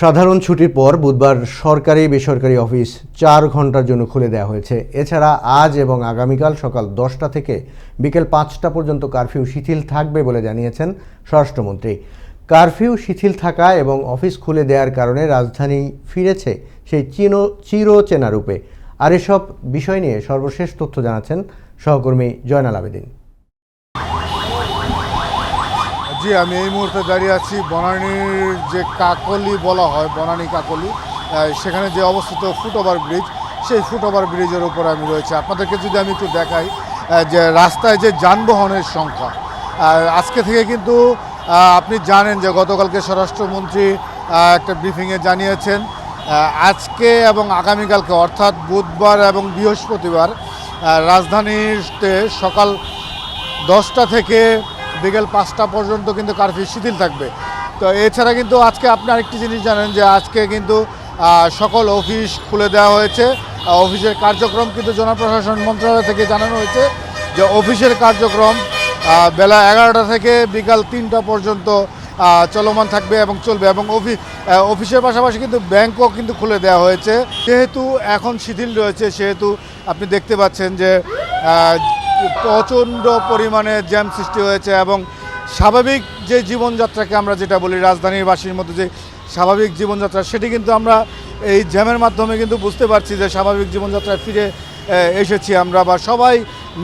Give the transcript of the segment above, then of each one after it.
সাধারণ ছুটির পর বুধবার সরকারি বেসরকারি অফিস চার ঘণ্টার জন্য খুলে দেওয়া হয়েছে। এছাড়া আজ এবং আগামীকাল সকাল দশটা থেকে বিকেল পাঁচটা পর্যন্ত কারফিউ শিথিল থাকবে বলে জানিয়েছেন স্বরাষ্ট্রমন্ত্রী। কারফিউ শিথিল থাকা এবং অফিস খুলে দেওয়ার কারণে রাজধানী ফিরেছে সেই চির চিরচেনা রূপে। আর এসব বিষয় নিয়ে সর্বশেষ তথ্য জানাচ্ছেন সহকর্মী জয়নাল আবেদিন। জি, আমি এই মুহূর্তে দাঁড়িয়ে আছি বনানীর যে কাকলি বলা হয়, বনানী কাকলি সেখানে যে অবস্থিত ফুটওভার ব্রিজ, সেই ফুটওভার ব্রিজের উপর আমি রয়েছে। আপনাদেরকে যদি আমি একটু দেখাই যে রাস্তায় যে যানবাহনের সংখ্যা আজকে থেকে কিন্তু আপনি জানেন যে গতকালকে স্বরাষ্ট্রমন্ত্রী একটা ব্রিফিংয়ে জানিয়েছেন আজকে এবং আগামীকালকে, অর্থাৎ বুধবার এবং বৃহস্পতিবার রাজধানীতে সকাল দশটা থেকে বিকেল পাঁচটা পর্যন্ত কিন্তু কারফিউ শিথিল থাকবে। তো এছাড়া কিন্তু আজকে আপনি আরেকটি জিনিস জানেন যে আজকে কিন্তু সকল অফিস খুলে দেওয়া হয়েছে। অফিসের কার্যক্রম কিন্তু জনপ্রশাসন মন্ত্রণালয় থেকে জানানো হয়েছে যে অফিসের কার্যক্রম বেলা এগারোটা থেকে বিকাল তিনটা পর্যন্ত চলমান থাকবে এবং চলবে এবং অফিস অফিসের পাশাপাশি কিন্তু ব্যাংকও কিন্তু খুলে দেওয়া হয়েছে। যেহেতু এখন শিথিল রয়েছে, সেহেতু আপনি দেখতে পাচ্ছেন যে প্রচণ্ড পরিমাণে জ্যাম সৃষ্টি হয়েছে এবং স্বাভাবিক যে জীবনযাত্রাকে আমরা যেটা বলি রাজধানীর বাসীর মধ্যে যে স্বাভাবিক জীবনযাত্রা, সেটি কিন্তু আমরা এই জ্যামের মাধ্যমে কিন্তু বুঝতে পারছি যে স্বাভাবিক জীবনযাত্রায় ফিরে এসেছি আমরা বা সবাই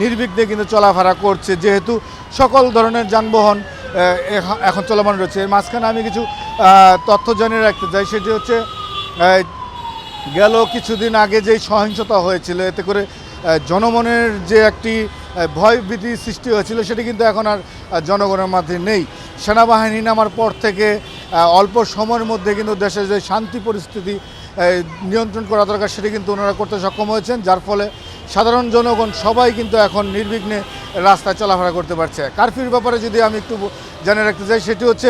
নির্বিঘ্নে কিন্তু চলাফেরা করছে যেহেতু সকল ধরনের যানবাহন এখন চলমান রয়েছে। এর মাঝখানে আমি কিছু তথ্য জানিয়ে রাখতে চাই, সেটি হচ্ছে গেল কিছুদিন আগে যেই সহিংসতা হয়েছিল, এতে করে জনমনের যে একটি ভয় ভীতি সৃষ্টি হয়েছিল, সেটি কিন্তু এখন আর জনগণের মধ্যে নেই। সেনাবাহিনী নামার পর থেকে অল্প সময়ের মধ্যে কিন্তু দেশের যে শান্তি পরিস্থিতি নিয়ন্ত্রণ করা দরকার, সেটি কিন্তু ওনারা করতে সক্ষম হয়েছেন, যার ফলে সাধারণ জনগণ সবাই কিন্তু এখন নির্বিঘ্নে রাস্তায় চলাফেরা করতে পারছে। কারফিউর ব্যাপারে যদি আমি একটু জানিয়ে রাখতে চাই, সেটি হচ্ছে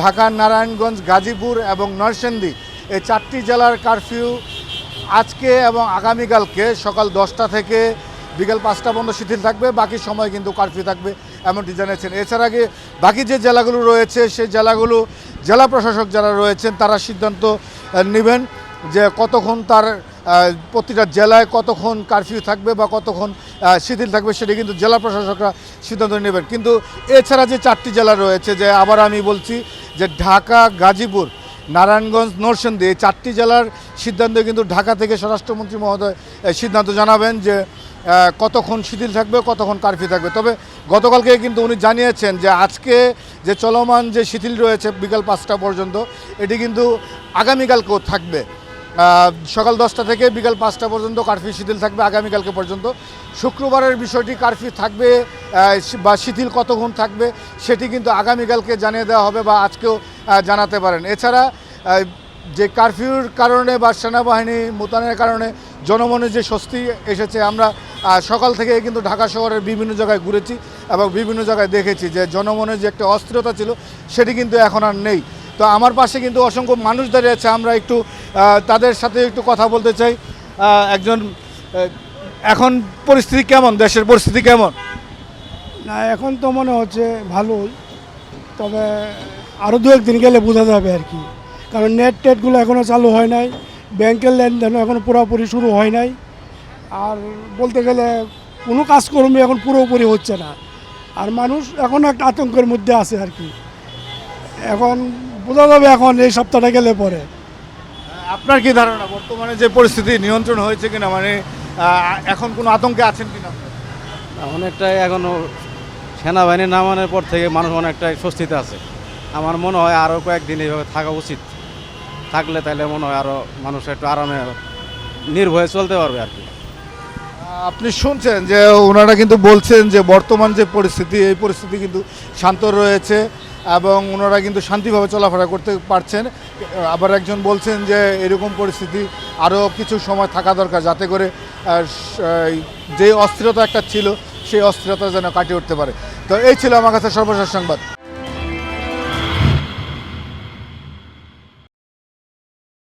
ঢাকা, নারায়ণগঞ্জ, গাজীপুর এবং নরসিংদী এই চারটি জেলার কারফিউ আজকে এবং আগামীকালকে সকাল দশটা থেকে বিকেল পাঁচটা পর্যন্ত শিথিল থাকবে, বাকি সময় কিন্তু কারফিউ থাকবে, এমনটি জানিয়েছেন। এছাড়া আগে বাকি যে জেলাগুলো রয়েছে, সেই জেলাগুলো জেলা প্রশাসক যারা রয়েছেন, তারা সিদ্ধান্ত নেবেন যে কতক্ষণ তার প্রতিটা জেলায় কতক্ষণ কারফিউ থাকবে বা কতক্ষণ শিথিল থাকবে, সেটি কিন্তু জেলা প্রশাসকরা সিদ্ধান্ত নেবেন। কিন্তু এছাড়া যে চারটি জেলা রয়েছে, যে আবার আমি বলছি যে ঢাকা, গাজীপুর, নারায়ণগঞ্জ, নরসিংদী, এই চারটি জেলার সিদ্ধান্ত কিন্তু ঢাকা থেকে স্বরাষ্ট্রমন্ত্রী মহোদয় সিদ্ধান্ত জানাবেন যে কতক্ষণ শিথিল থাকবে, কতক্ষণ কারফিউ থাকবে। তবে গতকালকে কিন্তু উনি জানিয়েছেন যে আজকে যে চলমান যে শিথিল রয়েছে বিকাল পাঁচটা পর্যন্ত, এটি কিন্তু আগামীকালকেও থাকবে। সকাল দশটা থেকে বিকাল পাঁচটা পর্যন্ত কারফিউ শিথিল থাকবে আগামীকালকে পর্যন্ত। শুক্রবারের বিষয়টি কারফিউ থাকবে বা শিথিল কতক্ষণ থাকবে, সেটি কিন্তু আগামীকালকে জানিয়ে দেওয়া হবে বা আজকেও জানাতে পারেন। এছাড়া যে কারফিউর কারণে বা সেনাবাহিনী মোতায়েনের কারণে জনমনে যে স্বস্তি এসেছে, আমরা সকাল থেকে কিন্তু ঢাকা শহরের বিভিন্ন জায়গায় ঘুরেছি এবং বিভিন্ন জায়গায় দেখেছি যে জনমনে যে একটা অস্থিরতা ছিল, সেটি কিন্তু এখন আর নেই। তো আমার পাশে কিন্তু অসংখ্য মানুষ দাঁড়িয়ে আছে, আমরা একটু তাদের সাথে একটু কথা বলতে চাই। একজন এখন পরিস্থিতি কেমন? দেশের পরিস্থিতি কেমন? না, এখন তো মনে হচ্ছে ভালোই তবে আরও দু একদিন গেলে বোঝা যাবে আর কি। কারণ নেট টেটগুলো এখনও চালু হয় নাই। ব্যাংকের লেনদেন এখন পুরোপুরি শুরু হয় নাই। আর বলতে গেলে কোনো কাজকর্মই এখন পুরোপুরি হচ্ছে না। আর মানুষ এখন একটা আতঙ্কের মধ্যে আছে আর কি। এখন বোঝা যাবে এখন এই সপ্তাহটা গেলে পরে। আপনার কি ধারণা? বর্তমানে যে পরিস্থিতি নিয়ন্ত্রণ হয়েছে কিনা? মানে এখন কোনো আতঙ্কে আছেন কিনা? আপনারা? অনেকটাই এখনও সেনাবাহিনী নামানোর পর থেকে মানুষ অনেকটাই স্বস্তিতে আছে। আমার মনে হয় আরও কয়েকদিন এইভাবে থাকা উচিত। থাকলে তাহলে মনে হয় আরও মানুষ একটু আরামে নির্ভয়ে চলতে পারবে আর কি। আপনি শুনছেন যে ওনারা কিন্তু বলছেন যে বর্তমান যে পরিস্থিতি, এই পরিস্থিতি কিন্তু শান্ত রয়েছে এবং ওনারা কিন্তু শান্তিভাবে চলাফেরা করতে পারছেন। আবার একজন বলছেন যে এরকম পরিস্থিতি আরও কিছু সময় থাকা দরকার যাতে করে যে অস্থিরতা একটা ছিল, সেই অস্থিরতা যেন কাটিয়ে উঠতে পারে। তো এই ছিল আমার কাছে সর্বশেষ সংবাদ।